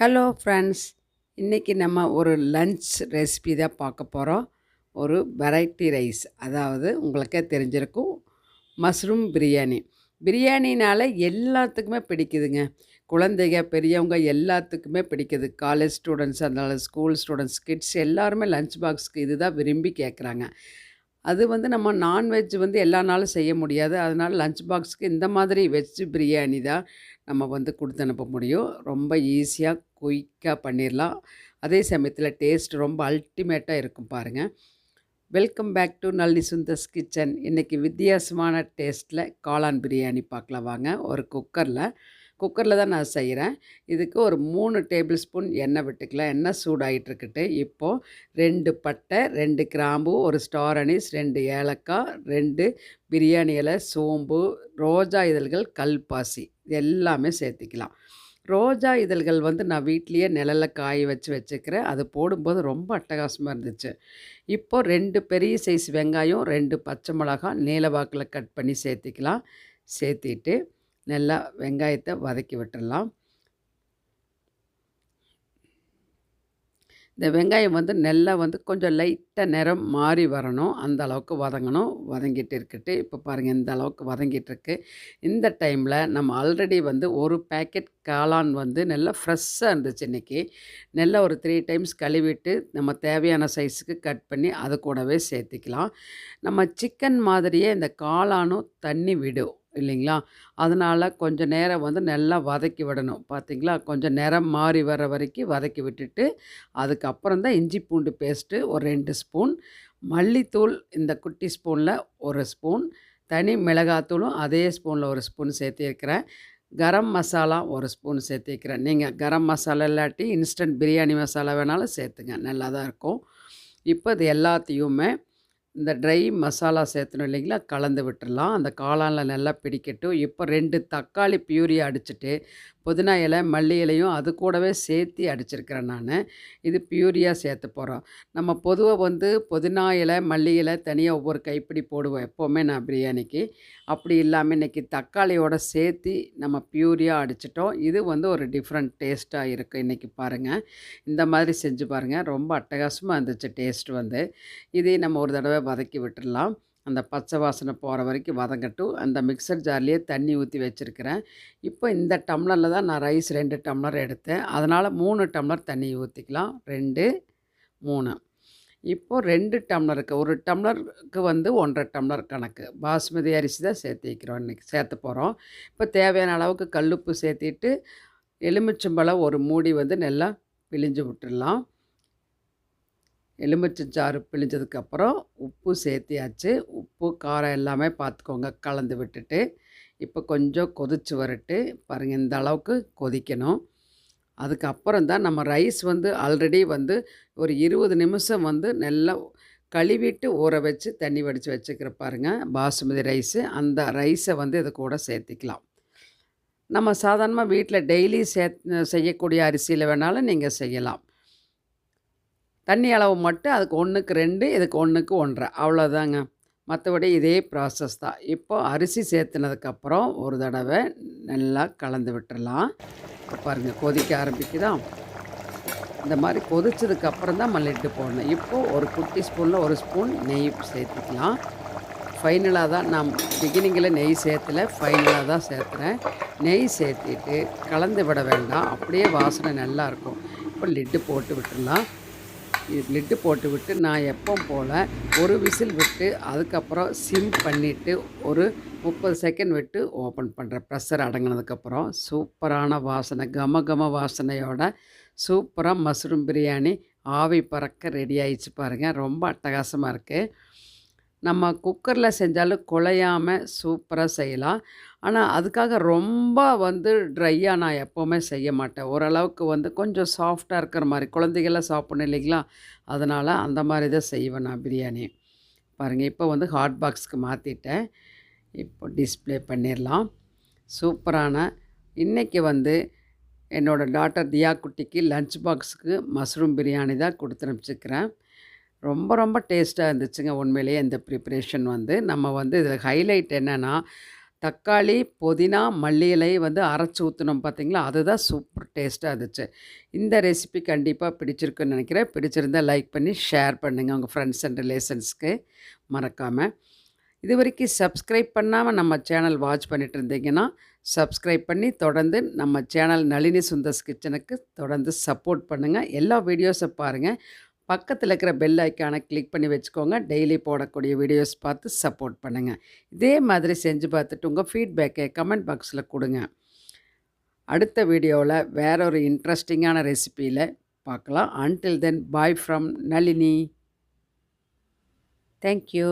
Hello friends இன்றைக்கி நம்ம ஒரு லன்ச் ரெசிபி தான் பார்க்க போகிறோம் ஒரு வெரைட்டி ரைஸ் அதாவது உங்களுக்கே தெரிஞ்சிருக்கும் மஷ்ரூம் பிரியாணி பிரியாணினால் எல்லாத்துக்குமே பிடிக்குதுங்க. குழந்தைங்க பெரியவங்க எல்லாத்துக்குமே பிடிக்குது. காலேஜ் ஸ்டூடெண்ட்ஸ் அதனால் ஸ்கூல் ஸ்டூடெண்ட்ஸ் கிட்ஸ் எல்லாருமே லஞ்ச் பாக்ஸ்க்கு இது தான் விரும்பி கேட்குறாங்க அது வந்து நம்ம நான்வெஜ் வந்து எல்லா நாளும் செய்ய முடியாது. அதனால் லஞ்ச் பாக்ஸுக்கு இந்த மாதிரி வெஜ் பிரியாணி தான் நம்ம வந்து கொடுத்து அனுப்ப முடியும். ரொம்ப ஈஸியாக குயிக்காக பண்ணிடலாம் அதே சமயத்தில் டேஸ்ட் ரொம்ப அல்டிமேட்டாக இருக்கும் பாருங்கள் welcome back to Nalli Sundar's kitchen. இன்றைக்கி வித்தியாசமான டேஸ்ட்டில் காளான் பிரியாணி பார்க்கலாம் வாங்க. ஒரு குக்கரில் குக்கரில் தான் நான் செய்கிறேன் இதுக்கு ஒரு மூணு டேபிள் ஸ்பூன் எண்ணெய் விட்டுக்கலாம். எண்ணெய் சூடாகிட்டுருக்குட்டு இப்போது ரெண்டு பட்டை ரெண்டு கிராம்பு ஒரு ஸ்டார் அனீஸ் ரெண்டு ஏலக்காய் ரெண்டு பிரியாணி இலை சோம்பு ரோஜா இதழ்கள் கல்பாசி. இது எல்லாமே சேர்த்திக்கலாம். ரோஜா இதழ்கள் வந்து நான் வீட்லேயே நிழலில் காய வச்சு வச்சுக்கிறேன். அது போடும்போது ரொம்ப அட்டகாசமாக இருந்துச்சு. இப்போது ரெண்டு பெரிய சைஸ் வெங்காயம் ரெண்டு பச்சை மிளகாய் நீலவாக்கில் கட் பண்ணி சேர்த்திக்கலாம். சேர்த்திட்டு நல்லா வெங்காயத்தை வதக்கி விட்டுடலாம். இந்த வெங்காயம் வந்து நல்லா வந்து கொஞ்சம் லைட்டாக நிறம் மாறி வரணும். அந்த அளவுக்கு வதங்கணும். வதங்கிட்டு இருக்கட்டு. இப்போ பாருங்கள் இந்த அளவுக்கு வதங்கிட்டுருக்கு இந்த டைமில் நம்ம ஆல்ரெடி வந்து ஒரு பேக்கெட் காளான் வந்து நல்லா ஃப்ரெஷ்ஷாக இருந்துச்சு இன்றைக்கி நல்லா ஒரு த்ரீ டைம்ஸ் கழுவிட்டு நம்ம தேவையான சைஸுக்கு கட் பண்ணி அது கூடவே சேர்த்திக்கலாம். நம்ம சிக்கன் மாதிரியே இந்த காளானும் தண்ணி விடும். இல்லைங்களா? அதனால் கொஞ்சம் நேரம் வந்து நல்லா வதக்கி விடணும். பார்த்திங்களா? கொஞ்சம் நிறம் மாறி வர வரைக்கும் வதக்கி விட்டுட்டு அதுக்கப்புறம் தான் இஞ்சி பூண்டு பேஸ்ட்டு ஒரு ரெண்டு ஸ்பூன் மல்லித்தூள் இந்த குட்டி ஸ்பூனில் ஒரு ஸ்பூன் தனி மிளகாத்தூளும் அதே ஸ்பூனில் ஒரு ஸ்பூன் சேர்த்திருக்கிறேன். கரம் மசாலா ஒரு ஸ்பூன் சேர்த்திக்கிறேன் நீங்கள் கரம் மசாலா இல்லாட்டி இன்ஸ்டன்ட் பிரியாணி மசாலா வேணாலும் சேர்த்துங்க. நல்லா தான் இருக்கும். இப்போ இது எல்லாத்தையுமே இந்த ட்ரை மசாலா சேர்த்தணும் இல்லைங்களா? கலந்து விட்டுடலாம் அந்த காளானில் நல்லா பிடிக்கட்டும். இப்போ ரெண்டு தக்காளி பியூரி அடிச்சுட்டு புதினா இலை மல்லி இலையும் அது கூடவே சேர்த்து அடிச்சிருக்கிறேன் நான். இது பியூரியாக சேர்த்து போகிறோம் நம்ம பொதுவாக வந்து புதினா இலை மல்லி இலை தனியாக ஒவ்வொரு கைப்பிடி போடுவோம் எப்போவுமே நான் பிரியாணிக்கு. அப்படி இல்லாமல் இன்றைக்கி தக்காளியோட சேர்த்து நம்ம பியூரியாக அடிச்சிட்டோம். இது வந்து ஒரு டிஃப்ரெண்ட் டேஸ்ட்டாக இருக்குது இன்றைக்கி பாருங்கள் இந்த மாதிரி செஞ்சு பாருங்கள் ரொம்ப அட்டகாசமாக இருந்துச்சு டேஸ்ட் வந்து. இதே நம்ம ஒரு தடவை வதக்கி விட்டுடலாம். அந்த பச்சை வாசனை போகிற வரைக்கும் வதங்கட்டும். அந்த மிக்சர் ஜார்லேயே தண்ணி ஊற்றி வச்சுருக்கிறேன். இப்போ இந்த டம்ளரில் தான் நான் ரைஸ் ரெண்டு டம்ளர் எடுத்தேன். அதனால் மூணு டம்ளர் தண்ணி ஊற்றிக்கலாம் ரெண்டு மூணு. இப்போது ரெண்டு டம்ளருக்கு ஒரு டம்ளருக்கு வந்து ஒன்றரை டம்ளர் கணக்கு. பாஸ்மதி அரிசி தான் சேர்த்து வைக்கிறோம் இன்றைக்கி சேர்த்து போகிறோம் இப்போ தேவையான அளவுக்கு கல்லுப்பு சேர்த்திட்டு எலுமிச்சம்பழம் ஒரு மூடி வந்து நல்லா பிழிஞ்சு விட்டுடலாம். எலுமிச்சஞ்சாறு பிழிஞ்சதுக்கப்புறம் உப்பு சேர்த்தியாச்சு. உப்பு காரம் எல்லாமே பார்த்துக்கோங்க. கலந்து விட்டுட்டு இப்போ கொஞ்சம் கொதிச்சு வரட்டு. பாருங்கள் இந்த அளவுக்கு கொதிக்கணும். அதுக்கப்புறம் தான் நம்ம ரைஸ் வந்து ஆல்ரெடி வந்து ஒரு இருபது நிமிஷம் வந்து நல்லா கழுவிட்டு ஊற வச்சு தண்ணி வடித்து வச்சுக்கிற பாருங்கள் பாசுமதி ரைஸு. அந்த ரைஸை வந்து இது கூட சேர்த்திக்கலாம். நம்ம சாதாரணமாக வீட்டில் டெய்லி சே செய்யக்கூடிய அரிசியில் வேணாலும் நீங்கள் செய்யலாம். தண்ணி அளவு மட்டும் அதுக்கு ஒன்றுக்கு ரெண்டு இதுக்கு ஒன்றுக்கு ஒன்றரை. அவ்வளோதாங்க மற்றபடி இதே ப்ராசஸ் தான். இப்போ அரிசி சேர்த்துனதுக்கப்புறம் ஒரு தடவை நல்லா கலந்து விட்டுடலாம் பாருங்கள் கொதிக்க ஆரம்பிக்குதா? இந்த மாதிரி கொதிச்சதுக்கப்புறம் தான் மல்லிட்டு போடணும். இப்போது ஒரு குட்டி ஸ்பூனில் ஒரு ஸ்பூன் நெய் சேர்த்துக்கலாம். ஃபைனலாக தான் நான் பிகினிங்கில் நெய் சேர்த்துல ஃபைனலாக தான் சேர்த்துறேன். நெய் சேர்த்திட்டு கலந்து விட வேண்டாம். அப்படியே வாசனை நல்லாயிருக்கும் இப்போ லிட்டு போட்டு விட்டுடலாம் லிட்டு போட்டுவிட்டு நான் எப்போ போல் ஒரு விசில் விட்டு அதுக்கப்புறம் சிம் பண்ணிவிட்டு ஒரு முப்பது செகண்ட் விட்டு ஓப்பன் பண்ணுறேன் ப்ரெஷர் அடங்கினதுக்கப்புறம் சூப்பரான வாசனை கம கம வாசனையோட சூப்பராக மஷ்ரூம் பிரியாணி ஆவி பறக்க ரெடி ஆயிடுச்சு பாருங்கள் ரொம்ப அட்டகாசமாக இருக்குது நம்ம குக்கரில் செஞ்சாலும் குழையாமல் சூப்பராக செய்யலாம். ஆனால் அதுக்காக ரொம்ப வந்து ட்ரையாக நான் எப்போவுமே செய்ய மாட்டேன். ஓரளவுக்கு வந்து கொஞ்சம் சாஃப்டாக இருக்கிற மாதிரி குழந்தைகள்லாம் சாப்பிடணும் இல்லைங்களா? அதனால் அந்த மாதிரி தான் செய்வேன் நான் பிரியாணி. பாருங்கள் இப்போ வந்து ஹாட் பாக்ஸ்க்கு மாற்றிட்டேன் இப்போ டிஸ்பிளே பண்ணிடலாம் சூப்பரான இன்றைக்கி வந்து என்னோடய டாட்டர் தியா குட்டிக்கு லஞ்ச் பாக்ஸுக்கு மஷ்ரூம் பிரியாணி தான் கொடுத்து அனுப்பிச்சிக்கிறேன். ரொம்ப ரொம்ப டேஸ்ட்டாக இருந்துச்சுங்க. உண்மையிலேயே இந்த ப்ரிப்ரேஷன் வந்து. நம்ம வந்து இதில் ஹைலைட் என்னென்னா தக்காளி புதினா மல்லி வந்து அரைச்சி ஊற்றினோம் பார்த்தீங்களா அதுதான் சூப்பர் டேஸ்ட்டாக இருந்துச்சு. இந்த ரெசிபி கண்டிப்பாக பிடிச்சிருக்குன்னு நினைக்கிறேன். பிடிச்சிருந்தா லைக் பண்ணி ஷேர் பண்ணுங்கள் உங்கள் ஃப்ரெண்ட்ஸ் அண்ட் ரிலேஷன்ஸ்க்கு மறக்காமல் இது வரைக்கும் சப்ஸ்கிரைப் பண்ணாமல் நம்ம சேனல் வாட்ச் பண்ணிட்டு இருந்தீங்கன்னா சப்ஸ்கிரைப் பண்ணி தொடர்ந்து நம்ம சேனல் நளினி சுந்தர்ஸ் கிச்சனுக்கு தொடர்ந்து சப்போர்ட் பண்ணுங்கள் எல்லா வீடியோஸை பாருங்கள் பக்கத்தில் இருக்கிற பெல் ஐக்கானை கிளிக் பண்ணி வச்சுக்கோங்க. டெய்லி போடக்கூடிய வீடியோஸ் பார்த்து சப்போர்ட் பண்ணுங்கள் இதே மாதிரி செஞ்சு பார்த்துட்டு உங்கள் ஃபீட்பேக்கை கமெண்ட் பாக்ஸில் கொடுங்க. அடுத்த வீடியோவில் வேற ஒரு இன்ட்ரெஸ்டிங்கான ரெசிப்பியில் பார்க்கலாம். Until then bye from Nalini. Thank you